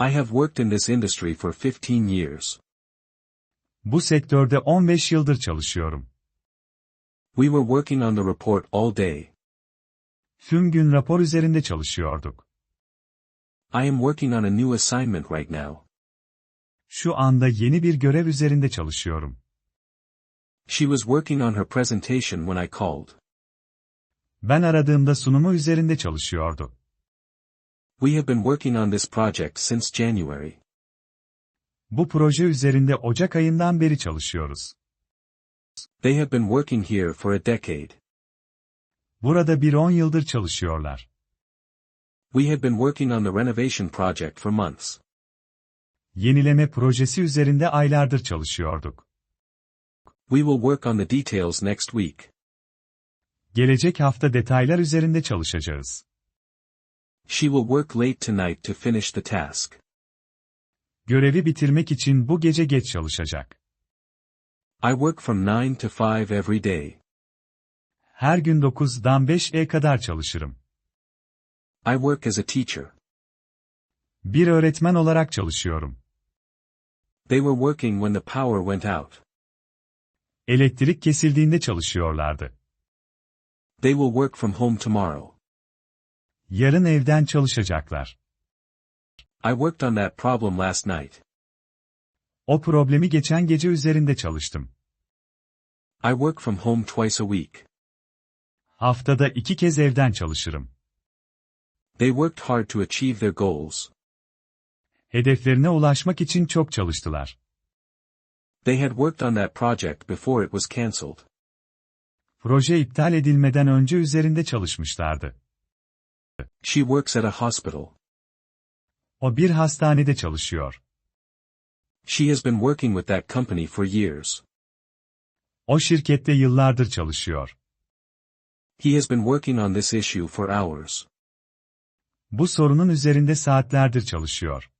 I have worked in this industry for 15 years. Bu sektörde 15 yıldır çalışıyorum. We were working on the report all day. Tüm gün rapor üzerinde çalışıyorduk. I am working on a new assignment right now. Şu anda yeni bir görev üzerinde çalışıyorum. She was working on her presentation when I called. Ben aradığımda sunumu üzerinde çalışıyordu. We have been working on this project since January. Bu proje üzerinde Ocak ayından beri çalışıyoruz. They have been working here for a decade. Burada bir 10 yıldır çalışıyorlar. We have been working on the renovation project for months. Yenileme projesi üzerinde aylardır çalışıyorduk. We will work on the details next week. Gelecek hafta detaylar üzerinde çalışacağız. She will work late tonight to finish the task. Görevi bitirmek için bu gece geç çalışacak. I work from 9 to 5 every day. Her gün 9'dan 5'e kadar çalışırım. I work as a teacher. Bir öğretmen olarak çalışıyorum. They were working when the power went out. Elektrik kesildiğinde çalışıyorlardı. They will work from home tomorrow. Yarın evden çalışacaklar. I worked on that problem last night. O problemi geçen gece üzerinde çalıştım. I work from home twice a week. Haftada iki kez evden çalışırım. They worked hard to achieve their goals. Hedeflerine ulaşmak için çok çalıştılar. They had worked on that project before it was cancelled. Proje iptal edilmeden önce üzerinde çalışmışlardı. She works at a hospital. O bir hastanede çalışıyor. She has been working with that company for years. O şirkette yıllardır çalışıyor. He has been working on this issue for hours. Bu sorunun üzerinde saatlerdir çalışıyor.